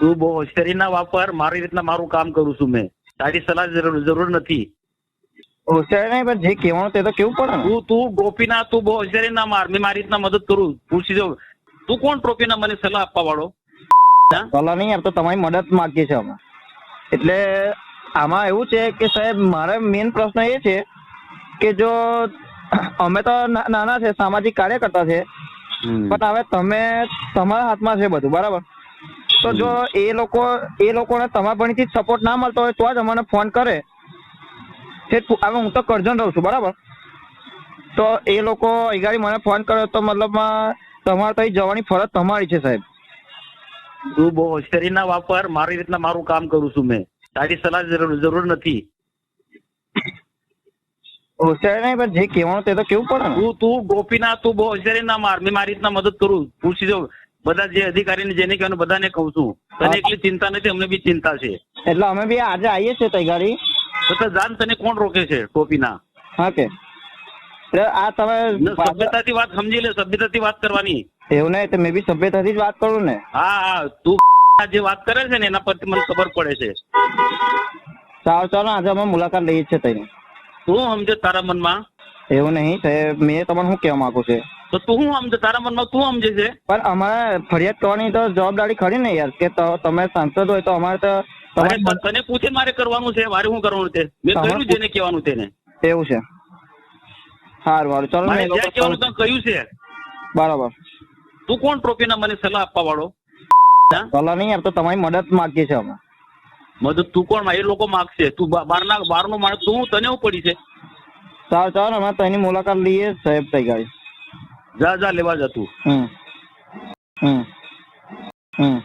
તું બહુ હોશિયારી ના વાપર મારી રીતના મારું કામ કરું છું મેં. તારી સલાહ જરૂર નથી. હોશિયારી નહીં પણ જે કહેવાનું તે તો કેવું પડે તું તું ગોપીના તું બહુ હોશિયારી ના માર. મેં મારી રીતના મદદ કરું. પૂછી જો. તું કોણ ટ્રોફીના મને સલાહ આપવા વાળો? સલાહ નહીં તો તમારી મદદ માંગીએ છે અમે. એટલે આમાં એવું છે કે સાહેબ મારે મેઇન પ્રશ્ન એ છે કે જો અમે તો નાના છે સામાજિક કાર્યકર્તા છે પણ હવે તમે તમારા હાથમાં છે બધું બરાબર? તો જો એ લોકો એ લોકોને તમારા ભણીથી સપોર્ટ ના મળતો હોય તો જ અમને ફોન કરે. હવે હું તો કરજણ રહું છું બરાબર? તો એ લોકો અહીં મને ફોન કર્યો તો મતલબ તમારે તો જવાની ફરજ તમારી છે સાહેબ. તું બહુ હોશિયારી ના વાપર મારી રીતના મારું કામ કરું છું મેં. તારી સલાહ જરૂર જરૂર નથી. હોશિયાર નહીં પણ જે કહેવાનું તે તો કેવું પડે તું તું ગોપીના તું બહુ હોશિયારી ના માર. મેં મારી રીતના મદદ કરું. પૂછી જો બધા જે અધિકારીને જેને કહેવાનું બધાને કહું છું. તને એટલી ચિંતા નથી અમને બી ચિંતા છે. એટલે અમે બી આજે આવીએ છીએ તઈ ગાડી. તો જાન તને કોણ રોકે છે ટોપીના? હા કે. આ તમે સભ્યતાથી વાત સમજી લે સભ્યતાથી વાત કરવાની. એવું નહીં તો મેં બી સભ્યતાથી જ વાત કરું ને. હા હા તું જે વાત કરે છે ને એના પરથી મને ખબર પડે છે. સારું ચાલો આજે અમે મુલાકાત લઈએ છીએ તઈને. શું તું સમજે તારા મનમાં. એવું નહીં સાહેબ મેં તમને શું કહેવા માંગુ છે? તો તું શું સમજે તારા મનમાં તું સમજે છે? પણ અમારે ફરિયાદ કરવાની તો જવાબદારી ખરી ને યાર કે તમે સાંસદ હોય તો અમારે તો તને પૂછે મારે કરવાનું છે? મારે શું કરવાનું છે? મેં કહ્યું જેને કહેવાનું તેને. એવું છે. સારું સારું. ચાલો મેં કહેવાનું તને કહ્યું છે. બરાબર. તું કોણ ટ્રોફીના મને સલાહ આપવા વાળો? સલાહ નહીં યાર તો તમારી મદદ માંગીએ છે અમે. મદદ તું કોણ એ લોકો માગશે. તું બહારના બહારનો માણસ તું તને એવું પડી છે. સારું ચાલો અમે તેની મુલાકાત લઈએ સાહેબ થઈ ગાડી. જા જા લેવા જા તું હમ હમ હમ